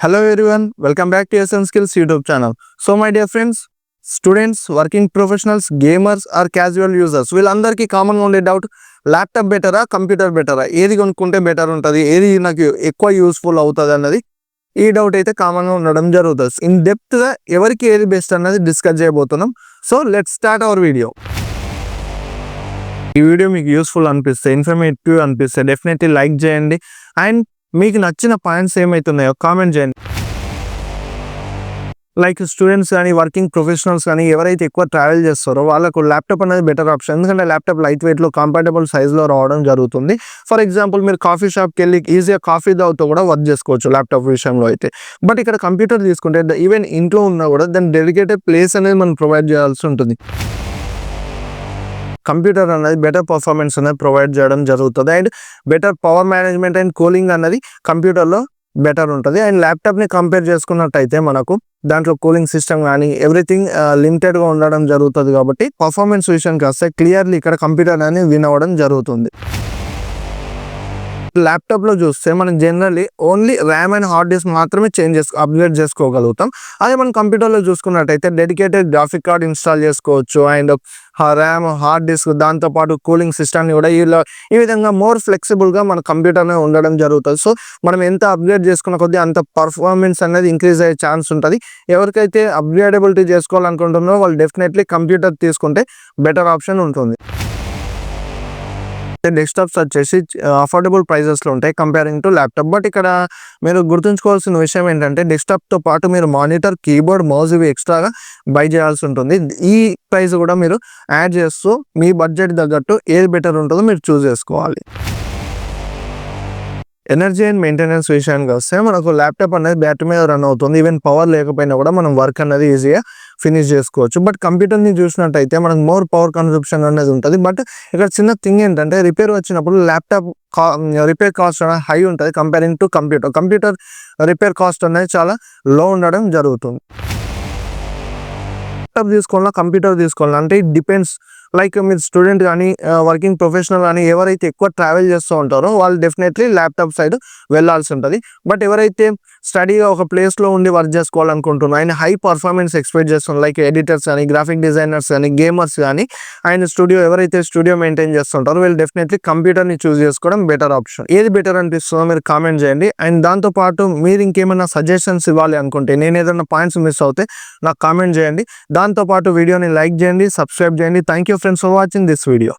Hello everyone welcome back to SN skills YouTube channel so my dear friends students working professionals gamers or casual users వీళ్ళందరికీ కామన్గా ఉండే doubt laptop బెటరా computer బెటరా? ఏది కొనుక్కుంటే better ఉంటుంది? ఏది నాకు ఎక్కువ యూస్ఫుల్ అవుతుంది అన్నది ఈ డౌట్ అయితే కామన్గా ఉండడం జరుగుతుంది. ఇన్ డెప్త్గా ఎవరికి ఏది బెస్ట్ అన్నది డిస్కస్ చేయబోతున్నాం. So let start our video ఈ వీడియో మీకు యూస్ఫుల్ అనిపిస్తే ఇన్ఫర్మేటివ్ అనిపిస్తే డెఫినెట్లీ లైక్ చేయండి. అండ్ మీకు నచ్చిన పాయింట్స్ ఏమైతున్నాయో కామెంట్ చేయండి. లైక్ స్టూడెంట్స్ కానీ వర్కింగ్ ప్రొఫెషనల్స్ కానీ ఎవరైతే ఎక్కువ ట్రావెల్ చేస్తారో వాళ్ళకు ల్యాప్టాప్ అనేది బెటర్ ఆప్షన్ ఎందుకంటే ల్యాప్టాప్ లైట్ వెయిట్లో కంఫర్టబుల్ సైజ్లో రావడం జరుగుతుంది. ఫర్ ఎగ్జాంపుల్ మీరు కాఫీ షాప్కి వెళ్ళి ఈజీగా కాఫీ తాగుతూ కూడా వర్క్ చేసుకోవచ్చు ల్యాప్టాప్ విషయంలో అయితే. బట్ ఇక్కడ కంప్యూటర్ తీసుకుంటే ఈవెన్ ఇంట్లో ఉన్నా కూడా దాని డెడికేటెడ్ ప్లేస్ అనేది మనం ప్రొవైడ్ చేయాల్సి ఉంటుంది. కంప్యూటర్ అనేది బెటర్ పర్ఫార్మెన్స్ అనేది ప్రొవైడ్ చేయడం జరుగుతుంది. And better power management and cooling అనేది కంప్యూటర్లో బెటర్ ఉంటుంది. అండ్ ల్యాప్టాప్ని కంపేర్ చేసుకున్నట్టయితే మనకు దాంట్లో కూలింగ్ సిస్టమ్ కానీ ఎవ్రీథింగ్ లిమిటెడ్గా ఉండడం జరుగుతుంది కాబట్టి పర్ఫార్మెన్స్ విషయానికి వస్తే క్లియర్లీ ఇక్కడ కంప్యూటర్ అనేది విన్ అవ్వడం జరుగుతుంది. ల్యాప్టాప్లో చూస్తే మనం generally only RAM and hard disk మాత్రమే చేంజ్ చేసుకో అప్గ్రేడ్ చేసుకోగలుగుతాం. అదే మనం కంప్యూటర్లో చూసుకున్నట్టయితే డెడికేటెడ్ గ్రాఫిక్ కార్డ్ ఇన్స్టాల్ చేసుకోవచ్చు అండ్ ర్యామ్ హార్డ్ డిస్క్ దాంతోపాటు కూలింగ్ సిస్టమ్ని కూడా ఇలా ఈ విధంగా మోర్ ఫ్లెక్సిబుల్గా మన కంప్యూటర్నే ఉండడం జరుగుతుంది. సో మనం ఎంత అప్గ్రేడ్ చేసుకున్న కొద్దీ అంత పర్ఫార్మెన్స్ అనేది ఇంక్రీజ్ అయ్యే ఛాన్స్ ఉంటుంది. ఎవరికైతే అప్గ్రేడబిలిటీ చేసుకోవాలనుకుంటున్నారో వాళ్ళు డెఫినెట్లీ కంప్యూటర్ తీసుకుంటే బెటర్ ఆప్షన్ ఉంటుంది. డెస్క్టాప్స్ వచ్చేసి అఫోర్డబుల్ ప్రైజెస్లో ఉంటాయి కంపేరింగ్ టు ల్యాప్టాప్ బట్ ఇక్కడ మీరు గుర్తుంచుకోవాల్సిన విషయం ఏంటంటే డెస్క్టాప్తో పాటు మీరు మానిటర్ కీబోర్డ్ మౌజ్ ఇవి ఎక్స్ట్రాగా బై చేయాల్సి ఉంటుంది. ఈ ప్రైస్ కూడా మీరు యాడ్ చేస్తూ మీ బడ్జెట్ తగ్గట్టు ఏది బెటర్ ఉంటుందో మీరు చూస్ చేసుకోవాలి. ఎనర్జీ అండ్ మెయింటెనెన్స్ విషయానికి వస్తే మనకు ల్యాప్టాప్ అనేది బ్యాటరీ మీద రన్ అవుతుంది. ఈవెన్ పవర్ లేకపోయినా కూడా మనం వర్క్ అనేది ఈజీగా ఫినిష్ చేసుకోవచ్చు. బట్ కంప్యూటర్ని చూసినట్టయితే మనకు మోర్ పవర్ కన్సంప్షన్ అనేది ఉంటుంది. బట్ ఇక్కడ చిన్న థింగ్ ఏంటంటే రిపేర్ వచ్చినప్పుడు ల్యాప్టాప్ కా రిపేర్ కాస్ట్ అనేది హై ఉంటుంది comparing to computer computer repair cost అనేది చాలా లో ఉండడం జరుగుతుంది. ల్యాప్టాప్ తీసుకోవాలా కంప్యూటర్ తీసుకోవాలా అంటే ఇట్ డిపెండ్స్ లైక్ మీరు స్టూడెంట్ కానీ వర్కింగ్ ప్రొఫెషనల్ కానీ ఎవరైతే ఎక్కువ ట్రావెల్ చేస్తూ ఉంటారో వాళ్ళు డెఫినెట్లీ ల్యాప్టాప్ సైడ్ వెళ్ళాల్సి ఉంటుంది. బట్ ఎవరైతే స్టడీగా ఒక ప్లేస్లో ఉండి వర్క్ చేసుకోవాలనుకుంటున్నారు ఆయన హై పర్ఫార్మెన్స్ ఎక్స్పెక్ట్ చేస్తున్నారు. లైక్ ఎడిటర్స్ కానీ గ్రాఫిక్ డిజైనర్స్ కానీ గేమర్స్ కానీ ఆయన స్టూడియో ఎవరైతే స్టూడియో మెయింటైన్ చేస్తుంటారో వీళ్ళు డెఫినెట్లీ కంప్యూటర్ని చూస్ చేసుకోవడం బెటర్ ఆప్షన్ ఏది బెటర్ అనిపిస్తుందో మీరు కామెంట్ చేయండి. అండ్ దాంతోపాటు మీరు ఇంకేమైనా సజెషన్స్ ఇవ్వాలి అనుకుంటే నేను ఏదైనా పాయింట్స్ మిస్ అవుతే నాకు కామెంట్ చేయండి. దాంతోపాటు వీడియోని లైక్ చేయండి సబ్స్క్రైబ్ చేయండి. Thank you friends for watching this video